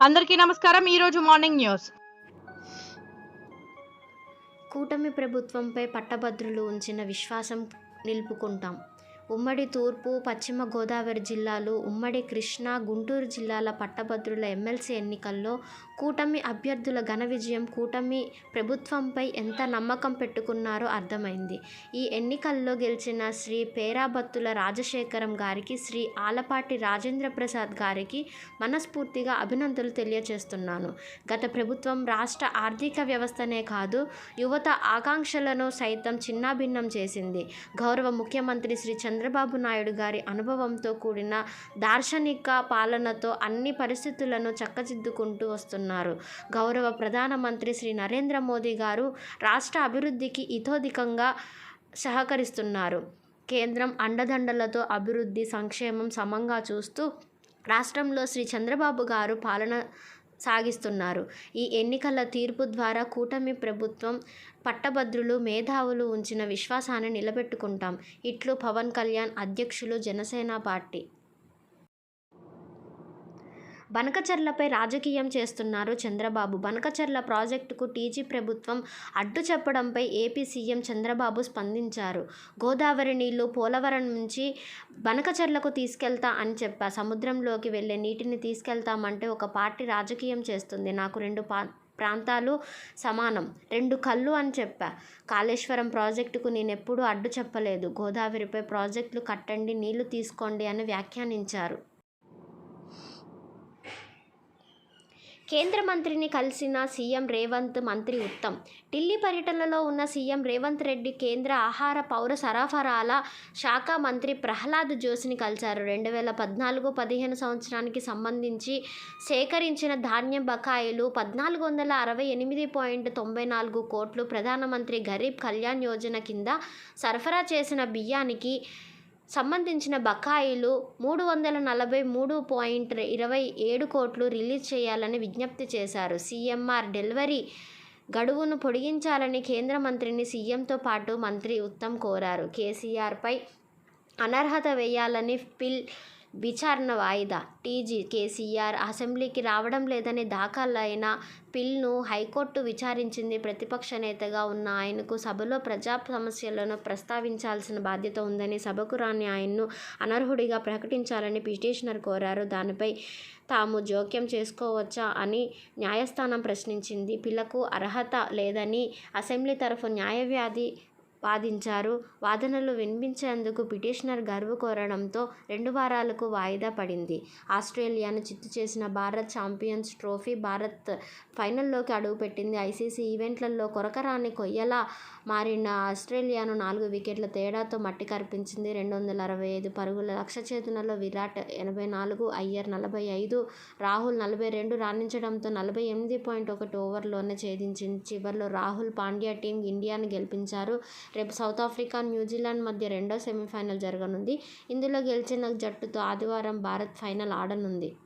అందరికీ నమస్కారం. ఈరోజు మార్నింగ్ న్యూస్. కూటమి ప్రభుత్వంపై పట్టభద్రులు ఉంచిన విశ్వాసం నిలుపుకుంటాం. ఉమ్మడి తూర్పు పశ్చిమ గోదావరి జిల్లాలు ఉమ్మడి కృష్ణా గుంటూరు జిల్లాల పట్టభద్రుల ఎమ్మెల్సీ ఎన్నికల్లో కూటమి అభ్యర్థుల ఘన విజయం కూటమి ప్రభుత్వంపై ఎంత నమ్మకం పెట్టుకున్నారో అర్థమైంది. ఈ ఎన్నికల్లో గెలిచిన శ్రీ పేరాబత్తుల రాజశేఖరం గారికి శ్రీ ఆలపాటి రాజేంద్ర ప్రసాద్ గారికి మనస్ఫూర్తిగా అభినందనలు తెలియజేస్తున్నాను. గత ప్రభుత్వం రాష్ట్ర ఆర్థిక వ్యవస్థనే కాదు యువత ఆకాంక్షలను సైతం చిన్నాభిన్నం చేసింది. గౌరవ ముఖ్యమంత్రి శ్రీ చంద్రబాబు నాయుడు గారి అనుభవంతో కూడిన దార్శనిక పాలనతో అన్ని పరిస్థితులను చక్కదిద్దుకుంటూ వస్తున్నారు. గౌరవ ప్రధానమంత్రి శ్రీ నరేంద్ర మోదీ గారు రాష్ట్ర అభివృద్ధికి ఇతోధికంగా సహకరిస్తున్నారు. కేంద్రం అండదండలతో అభివృద్ధి సంక్షేమం సమంగా చూస్తూ రాష్ట్రంలో శ్రీ చంద్రబాబు గారు పాలన సాగిస్తున్నారు. ఈ ఎన్నికల తీర్పు ద్వారా కూటమి ప్రభుత్వం పట్టభద్రులు మేధావులు ఉంచిన విశ్వాసాన్ని నిలబెట్టుకుంటాం. ఇట్లు పవన్ కళ్యాణ్ అధ్యక్షులు జనసేన పార్టీ. బనకచర్లపై రాజకీయం చేస్తున్నారు చంద్రబాబు. బనకచర్ల ప్రాజెక్టుకు టీజీ ప్రభుత్వం అడ్డు చెప్పడంపై ఏపీ సీఎం చంద్రబాబు స్పందించారు. గోదావరి నీళ్ళు పోలవరం నుంచి బనకచర్లకు తీసుకెళ్తా అని చెప్పా. సముద్రంలోకి వెళ్ళే నీటిని తీసుకెళ్తామంటే ఒక పార్టీ రాజకీయం చేస్తుంది. నాకు రెండు పా ప్రాంతాలు సమానం. రెండు కళ్ళు అని చెప్పా. కాళేశ్వరం ప్రాజెక్టుకు నేను ఎప్పుడూ అడ్డు చెప్పలేదు. గోదావరిపై ప్రాజెక్టులు కట్టండి నీళ్ళు తీసుకోండి అని వ్యాఖ్యానించారు. కేంద్ర మంత్రిని కలిసిన సీఎం రేవంత్ మంత్రి ఉత్తమ్. ఢిల్లీ పర్యటనలో ఉన్న సీఎం రేవంత్ రెడ్డి కేంద్ర ఆహార పౌర సరఫరాల శాఖ మంత్రి ప్రహ్లాద్ జోషిని కలిశారు. రెండు వేల పద్నాలుగు పదిహేను సంవత్సరానికి సంబంధించి సేకరించిన ధాన్యం బకాయిలు పద్నాలుగు వందల అరవై ఎనిమిది పాయింట్ తొంభై నాలుగు కోట్లు ప్రధానమంత్రి గరీబ్ కళ్యాణ్ యోజన కింద సరఫరా చేసిన బియ్యానికి సంబంధించిన బకాయిలు మూడు వందల నలభై మూడు పాయింట్ ఇరవై ఏడు కోట్లు రిలీజ్ చేయాలని విజ్ఞప్తి చేశారు. సీఎంఆర్ డెలివరీ గడువును పొడిగించాలని కేంద్ర మంత్రిని సీఎంతో పాటు మంత్రి ఉత్తమ్ కోరారు. కేసీఆర్పై అనర్హత వేయాలని పిల్ విచారణ వాయిదా. టీజీ కేసీఆర్ అసెంబ్లీకి రావడం లేదని దాఖలైన పిల్ను హైకోర్టు విచారించింది. ప్రతిపక్ష నేతగా ఉన్న ఆయనకు సభలో ప్రజా సమస్యలను ప్రస్తావించాల్సిన బాధ్యత ఉందని సభకు రాని ఆయన్ను అనర్హుడిగా ప్రకటించాలని పిటిషనర్ కోరారు. దానిపై తాము జోక్యం చేసుకోవచ్చా అని న్యాయస్థానం ప్రశ్నించింది. పిల్లకు అర్హత లేదని అసెంబ్లీ తరఫు న్యాయవ్యాధి వాదించారు. వాదనలు వినిపించేందుకు పిటిషనర్ గడువు కోరడంతో రెండు వారాలకు వాయిదా పడింది. ఆస్ట్రేలియాను చిత్తు చేసిన భారత్ ఛాంపియన్స్ ట్రోఫీ భారత్ ఫైనల్లోకి అడుగుపెట్టింది. ఐసీసీ ఈవెంట్లలో కొరకరాని కొయ్యలా మారిన ఆస్ట్రేలియాను నాలుగు వికెట్ల తేడాతో మట్టి కరిపించింది రెండు వందల అరవై ఐదు పరుగుల లక్ష్య చేతునలో విరాట్ ఎనభై నాలుగు అయ్యర్ నలభై ఐదు రాహుల్ నలభై రెండు రాణించడంతో నలభై ఎనిమిది పాయింట్ ఒకటి ఓవర్లోనే ఛేదించింది. చివరిలో రాహుల్ పాండ్యా టీం ఇండియాను గెలిపించారు. రేపు సౌత్ ఆఫ్రికా న్యూజిలాండ్ మధ్య రెండో సెమీఫైనల్ జరగనుంది. ఇందులో గెలిచిన జట్టుతో ఆదివారం భారత్ ఫైనల్ ఆడనుంది.